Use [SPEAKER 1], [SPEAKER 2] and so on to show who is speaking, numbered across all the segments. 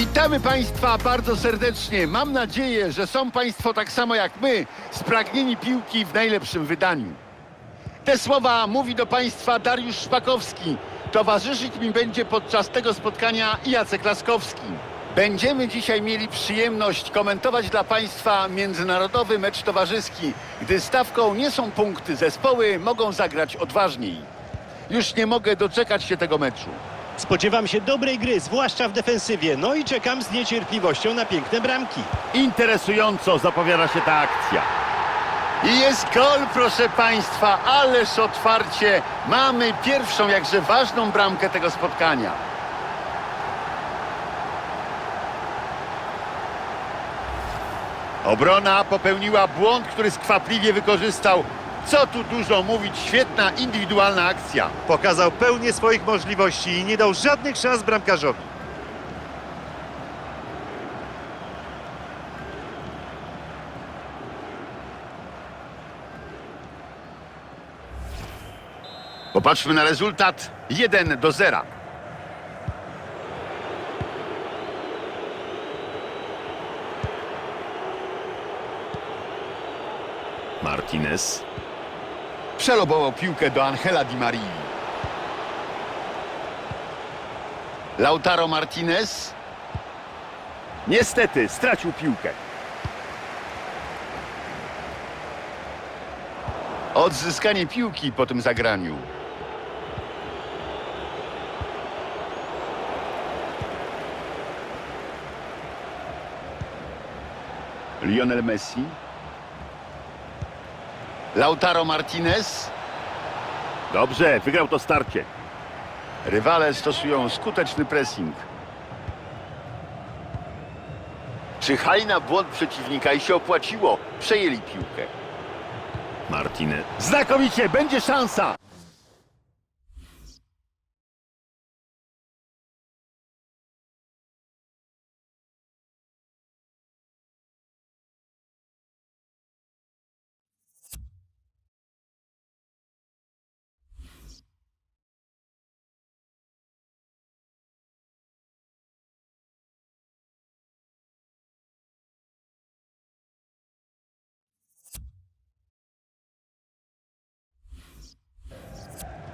[SPEAKER 1] Witamy Państwa bardzo serdecznie. Mam nadzieję, że są Państwo tak samo jak my, spragnieni piłki w najlepszym wydaniu. Te słowa mówi do Państwa Dariusz Szpakowski. Towarzyszyć mi będzie podczas tego spotkania Jacek Laskowski. Będziemy dzisiaj mieli przyjemność komentować dla Państwa międzynarodowy mecz towarzyski. Gdy stawką nie są punkty, zespoły mogą zagrać odważniej. Już nie mogę doczekać się tego meczu.
[SPEAKER 2] Spodziewam się dobrej gry, zwłaszcza w defensywie. No i czekam z niecierpliwością na piękne bramki.
[SPEAKER 1] Interesująco zapowiada się ta akcja. I jest gol, proszę Państwa, ależ otwarcie. Mamy pierwszą, jakże ważną bramkę tego spotkania. Obrona popełniła błąd, który skwapliwie wykorzystał. Co tu dużo mówić, świetna indywidualna akcja.
[SPEAKER 3] Pokazał pełnię swoich możliwości i nie dał żadnych szans bramkarzowi.
[SPEAKER 1] Popatrzmy na rezultat 1 do 0. Martinez przelobował piłkę do Angela Di Marii. Lautaro Martinez niestety stracił piłkę. Odzyskanie piłki po tym zagraniu. Lionel Messi. Lautaro Martinez. Dobrze, wygrał to starcie. Rywale stosują skuteczny pressing. Czyhali na błąd przeciwnika i się opłaciło. Przejęli piłkę. Martinez. Znakomicie, będzie szansa.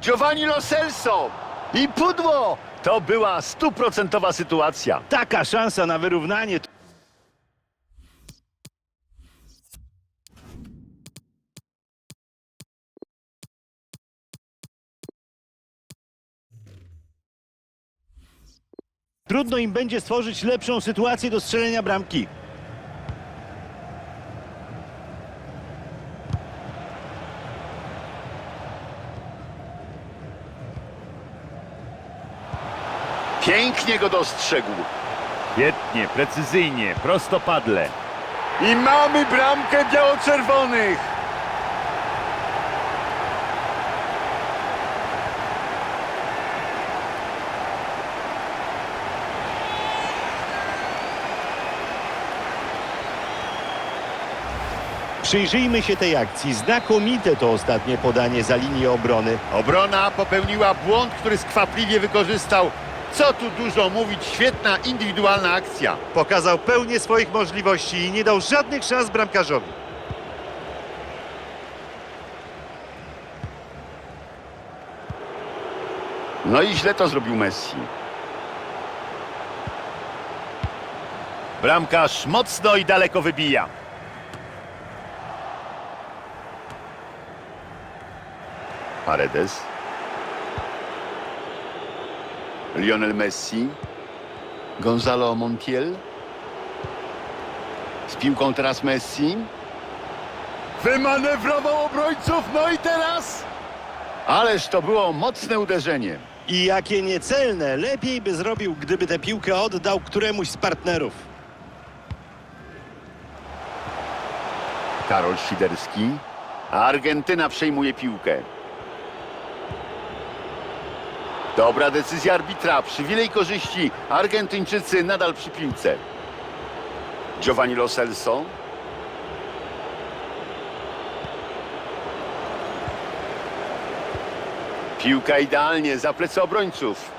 [SPEAKER 1] Giovanni Lo Celso i pudło. To była stuprocentowa sytuacja.
[SPEAKER 2] Taka szansa na wyrównanie. Trudno im będzie stworzyć lepszą sytuację do strzelenia bramki.
[SPEAKER 1] Pięknie go dostrzegł. Świetnie, precyzyjnie, prostopadle. I mamy bramkę biało-czerwonych.
[SPEAKER 2] Przyjrzyjmy się tej akcji. Znakomite to ostatnie podanie za linię obrony.
[SPEAKER 1] Obrona popełniła błąd, który skwapliwie wykorzystał. Co tu dużo mówić, świetna indywidualna akcja.
[SPEAKER 3] Pokazał pełnię swoich możliwości i nie dał żadnych szans bramkarzowi.
[SPEAKER 1] No i źle to zrobił Messi. Bramkarz mocno i daleko wybija. Paredes. Lionel Messi. Gonzalo Montiel. Z piłką teraz Messi. Wymanewrował obrońców, no i teraz... Ależ to było mocne uderzenie.
[SPEAKER 2] I jakie niecelne. Lepiej by zrobił, gdyby tę piłkę oddał któremuś z partnerów.
[SPEAKER 1] Karol Świderski. A Argentyna przejmuje piłkę. Dobra decyzja arbitra. Przywilej korzyści. Argentyńczycy nadal przy piłce. Giovanni Lo Celso. Piłka idealnie za plecy obrońców.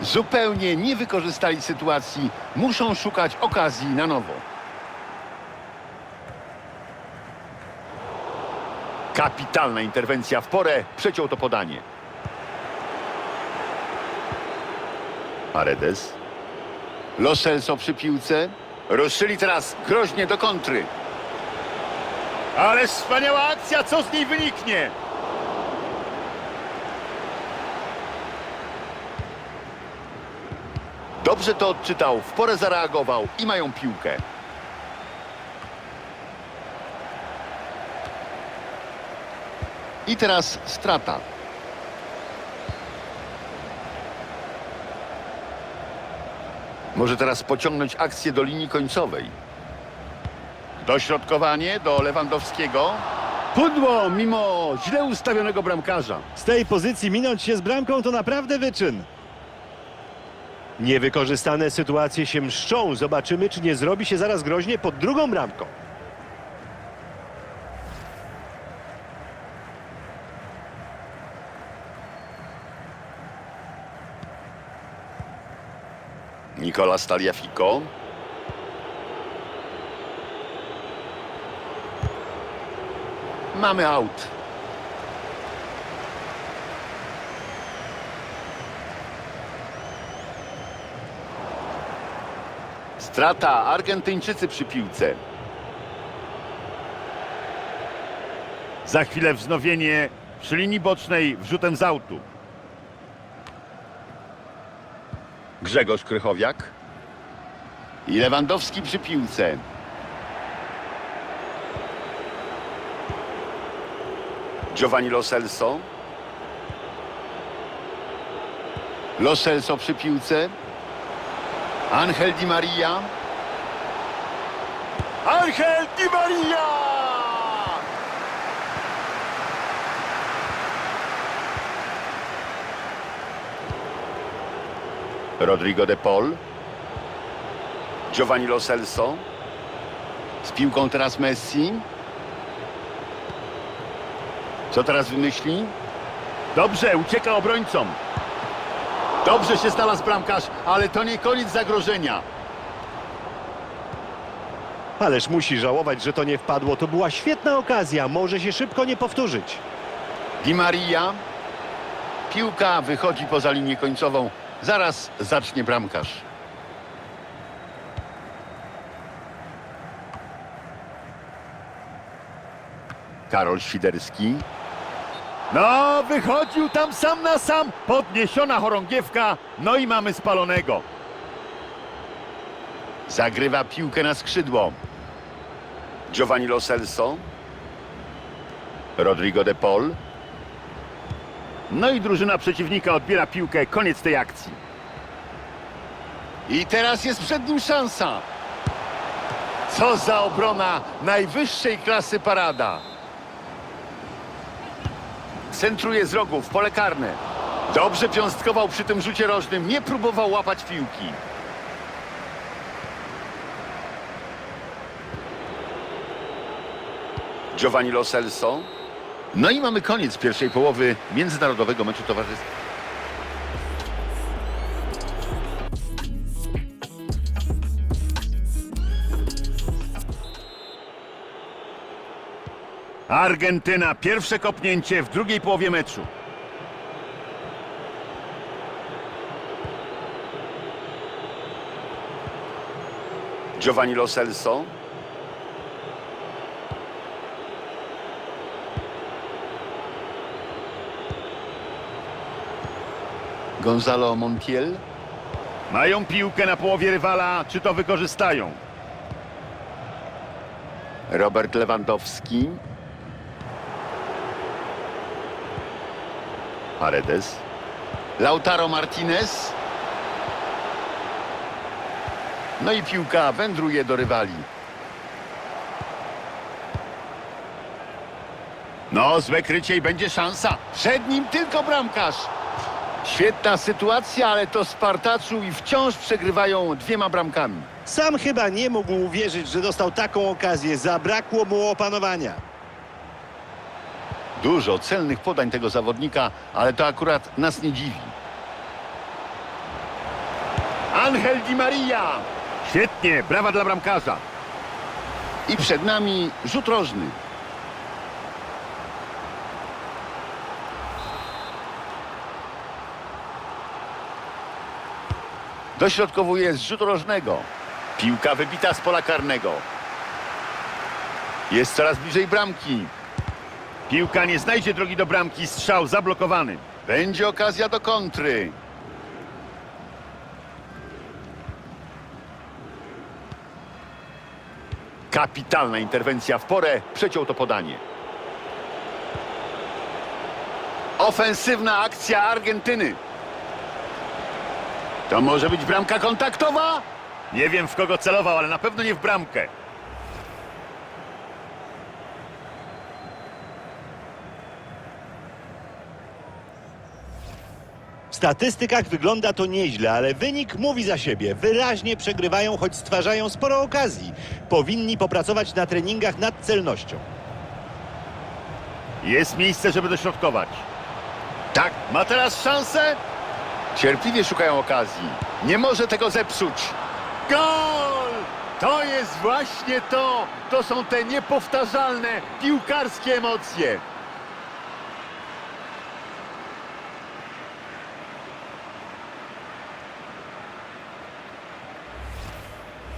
[SPEAKER 1] Zupełnie nie wykorzystali sytuacji. Muszą szukać okazji na nowo. Kapitalna interwencja w porę. Przeciął to podanie. Paredes. Lo Celso przy piłce. Ruszyli teraz groźnie do kontry. Ale wspaniała akcja, co z niej wyniknie? Dobrze to odczytał, w porę zareagował i mają piłkę. I teraz strata. Może teraz pociągnąć akcję do linii końcowej. Dośrodkowanie do Lewandowskiego. Pudło mimo źle ustawionego bramkarza.
[SPEAKER 2] Z tej pozycji minąć się z bramką to naprawdę wyczyn. Niewykorzystane sytuacje się mszczą. Zobaczymy, czy nie zrobi się zaraz groźnie pod drugą bramką.
[SPEAKER 1] Nikola Staliafico. Mamy aut. Strata. Argentyńczycy przy piłce.
[SPEAKER 3] Za chwilę wznowienie przy linii bocznej wrzutem z autu.
[SPEAKER 1] Grzegorz Krychowiak. I Lewandowski przy piłce. Giovanni Lo Celso. Lo Celso przy piłce. Angel Di Maria. Angel Di Maria! Rodrigo de Paul. Giovanni Lo Celso. Z piłką teraz Messi. Co teraz wymyśli? Dobrze, ucieka obrońcom. Dobrze się znalazł bramkarz, ale to nie koniec zagrożenia.
[SPEAKER 2] Ależ musi żałować, że to nie wpadło. To była świetna okazja. Może się szybko nie powtórzyć.
[SPEAKER 1] Di Maria. Piłka wychodzi poza linię końcową. Zaraz zacznie bramkarz. Karol Świderski.
[SPEAKER 3] No, wychodził tam sam na sam. Podniesiona chorągiewka. No i mamy spalonego.
[SPEAKER 1] Zagrywa piłkę na skrzydło. Giovanni Lo Celso. Rodrigo de Paul.
[SPEAKER 3] No i drużyna przeciwnika odbiera piłkę. Koniec tej akcji.
[SPEAKER 1] I teraz jest przed nim szansa. Co za obrona najwyższej klasy parada. Centruje z rogu w pole karne. Dobrze piąstkował przy tym rzucie rożnym. Nie próbował łapać piłki. Giovanni Lo Celso. No i mamy koniec pierwszej połowy międzynarodowego meczu towarzystwa.
[SPEAKER 3] Argentyna. Pierwsze kopnięcie w drugiej połowie meczu.
[SPEAKER 1] Giovanni Lo Celso. Gonzalo Montiel.
[SPEAKER 3] Mają piłkę na połowie rywala. Czy to wykorzystają?
[SPEAKER 1] Robert Lewandowski. Paredes. Lautaro Martinez. No i piłka wędruje do rywali. No, złe krycie i będzie szansa. Przed nim tylko bramkarz. Świetna sytuacja, ale to Spartaczu i wciąż przegrywają dwiema bramkami.
[SPEAKER 2] Sam chyba nie mógł uwierzyć, że dostał taką okazję. Zabrakło mu opanowania.
[SPEAKER 1] Dużo celnych podań tego zawodnika, ale to akurat nas nie dziwi. Angel Di Maria.
[SPEAKER 3] Świetnie, brawa dla bramkarza.
[SPEAKER 1] I przed nami rzut rożny. Dośrodkowuje z rzutu rożnego. Piłka wybita z pola karnego. Jest coraz bliżej bramki.
[SPEAKER 3] Piłka nie znajdzie drogi do bramki, strzał zablokowany.
[SPEAKER 1] Będzie okazja do kontry. Kapitalna interwencja w porę, przeciął to podanie. Ofensywna akcja Argentyny. To może być bramka kontaktowa?
[SPEAKER 3] Nie wiem w kogo celował, ale na pewno nie w bramkę.
[SPEAKER 2] W statystykach wygląda to nieźle, ale wynik mówi za siebie. Wyraźnie przegrywają, choć stwarzają sporo okazji. Powinni popracować na treningach nad celnością.
[SPEAKER 3] Jest miejsce, żeby dośrodkować.
[SPEAKER 1] Tak,
[SPEAKER 3] Ma teraz szansę?
[SPEAKER 1] Cierpliwie szukają okazji. Nie może tego zepsuć.
[SPEAKER 3] Gol! To jest właśnie to! To są te niepowtarzalne piłkarskie emocje.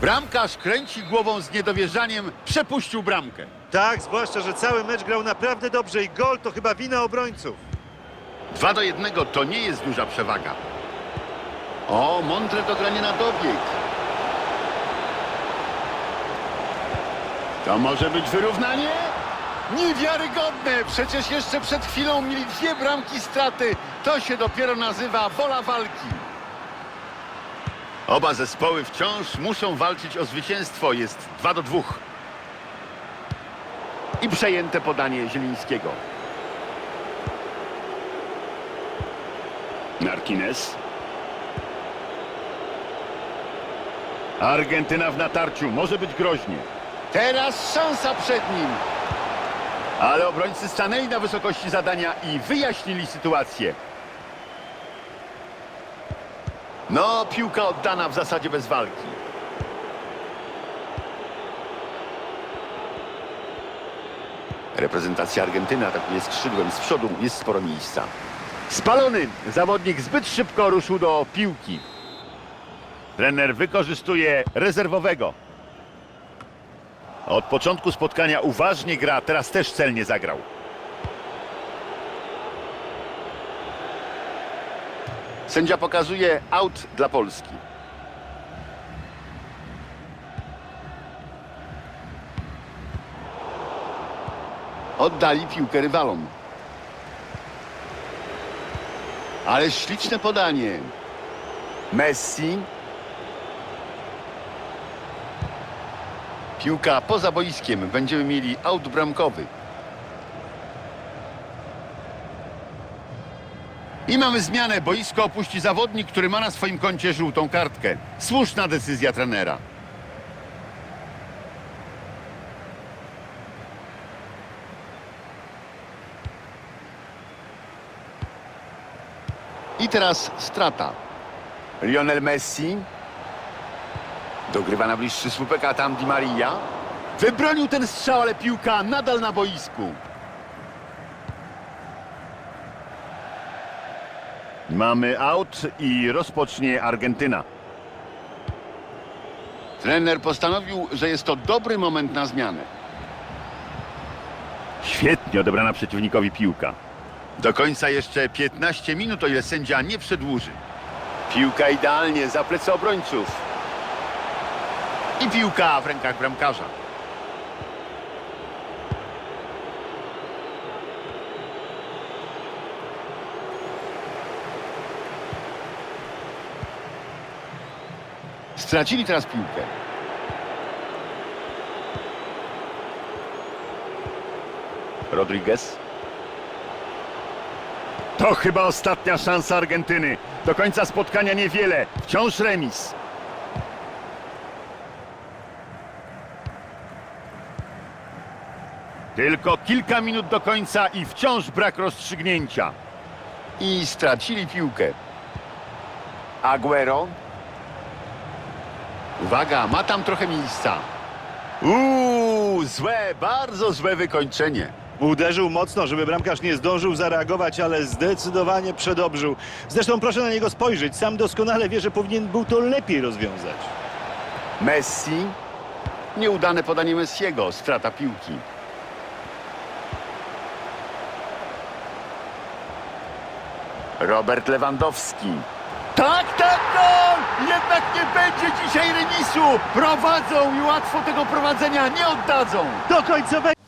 [SPEAKER 1] Bramkarz kręci głową z niedowierzaniem, przepuścił bramkę.
[SPEAKER 2] Tak, zwłaszcza, że cały mecz grał naprawdę dobrze i gol to chyba wina obrońców.
[SPEAKER 1] 2 do 1 to nie jest duża przewaga. O, mądre dogranie na dobieg. To może być wyrównanie? Niewiarygodne! Przecież jeszcze przed chwilą mieli dwie bramki straty. To się dopiero nazywa wola walki. Oba zespoły wciąż muszą walczyć o zwycięstwo. Jest 2 do 2. I przejęte podanie Zielińskiego. Martinez.
[SPEAKER 3] Argentyna w natarciu, może być groźnie.
[SPEAKER 1] Teraz szansa przed nim.
[SPEAKER 3] Ale obrońcy stanęli na wysokości zadania i wyjaśnili sytuację.
[SPEAKER 1] No, piłka oddana w zasadzie bez walki. Reprezentacja Argentyny atakuje skrzydłem z przodu, jest sporo miejsca.
[SPEAKER 3] Spalony zawodnik zbyt szybko ruszył do piłki. Trener wykorzystuje rezerwowego. Od początku spotkania uważnie gra, teraz też celnie zagrał.
[SPEAKER 1] Sędzia pokazuje aut dla Polski. Oddali piłkę rywalom. Ale śliczne podanie. Messi. Piłka poza boiskiem. Będziemy mieli aut bramkowy. I mamy zmianę. Boisko opuści zawodnik, który ma na swoim koncie żółtą kartkę. Słuszna decyzja trenera. Teraz strata. Lionel Messi. Dogrywa na bliższy słupek, a tam Di Maria. Wybronił ten strzał, ale piłka nadal na boisku.
[SPEAKER 3] Mamy aut i rozpocznie Argentyna.
[SPEAKER 1] Trener postanowił, że jest to dobry moment na zmianę.
[SPEAKER 3] Świetnie odebrana przeciwnikowi piłka.
[SPEAKER 1] Do końca jeszcze 15 minut, o ile sędzia nie przedłuży. Piłka idealnie za plecy obrońców. I piłka w rękach bramkarza. Stracili teraz piłkę. Rodriguez.
[SPEAKER 3] To chyba ostatnia szansa Argentyny. Do końca spotkania niewiele. Wciąż remis. Tylko kilka minut do końca i wciąż brak rozstrzygnięcia.
[SPEAKER 1] i stracili piłkę. Aguero. Uwaga, ma tam trochę miejsca. Uuu, złe, bardzo złe wykończenie.
[SPEAKER 2] Uderzył mocno, żeby bramkarz nie zdążył zareagować, ale zdecydowanie przedobrzył. Zresztą proszę na niego spojrzeć. Sam doskonale wie, że powinien był to lepiej rozwiązać.
[SPEAKER 1] Messi. Nieudane podanie Messiego, strata piłki. Robert Lewandowski. Tak, tak, gol! Jednak nie będzie dzisiaj remisu. Prowadzą i łatwo tego prowadzenia nie oddadzą.
[SPEAKER 2] Do końcowego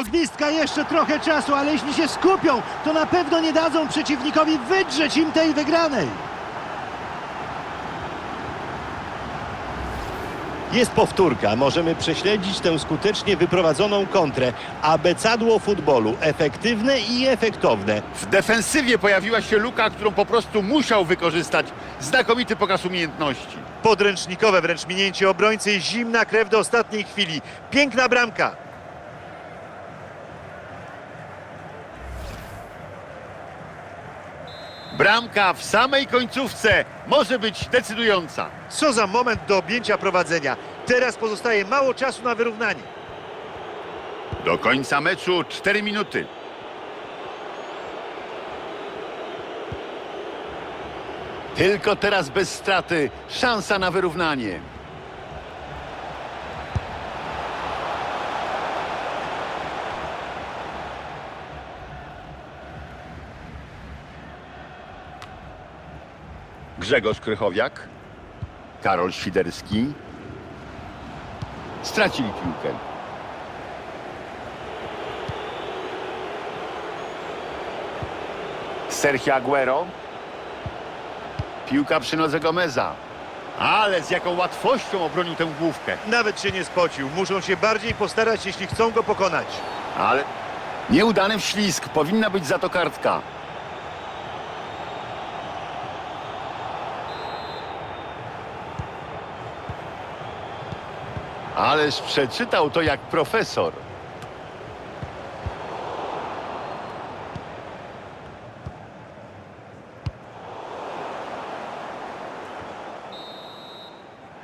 [SPEAKER 2] gwizdka jeszcze trochę czasu, ale jeśli się skupią, to na pewno nie dadzą przeciwnikowi wydrzeć im tej wygranej. Jest powtórka. Możemy prześledzić tę skutecznie wyprowadzoną kontrę. Abecadło futbolu. Efektywne i efektowne.
[SPEAKER 1] W defensywie pojawiła się luka, którą po prostu musiał wykorzystać. Znakomity pokaz umiejętności.
[SPEAKER 2] Podręcznikowe wręcz minięcie obrońcy. Zimna krew do ostatniej chwili. Piękna bramka.
[SPEAKER 1] Bramka w samej końcówce może być decydująca.
[SPEAKER 2] Co za moment do objęcia prowadzenia. Teraz pozostaje mało czasu na wyrównanie.
[SPEAKER 1] Do końca meczu 4 minuty. Tylko teraz bez straty szansa na wyrównanie. Grzegorz Krychowiak, Karol Świderski. Stracili piłkę. Sergio Aguero. Piłka przy nodze Gomeza. Ale z jaką łatwością obronił tę główkę.
[SPEAKER 2] Nawet się nie spocił. Muszą się bardziej postarać, jeśli chcą go pokonać.
[SPEAKER 1] Ale nieudany wślizg. Powinna być za to kartka. Ależ przeczytał to jak profesor.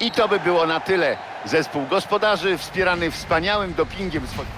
[SPEAKER 1] I to by było na tyle. Zespół gospodarzy wspierany wspaniałym dopingiem swoich...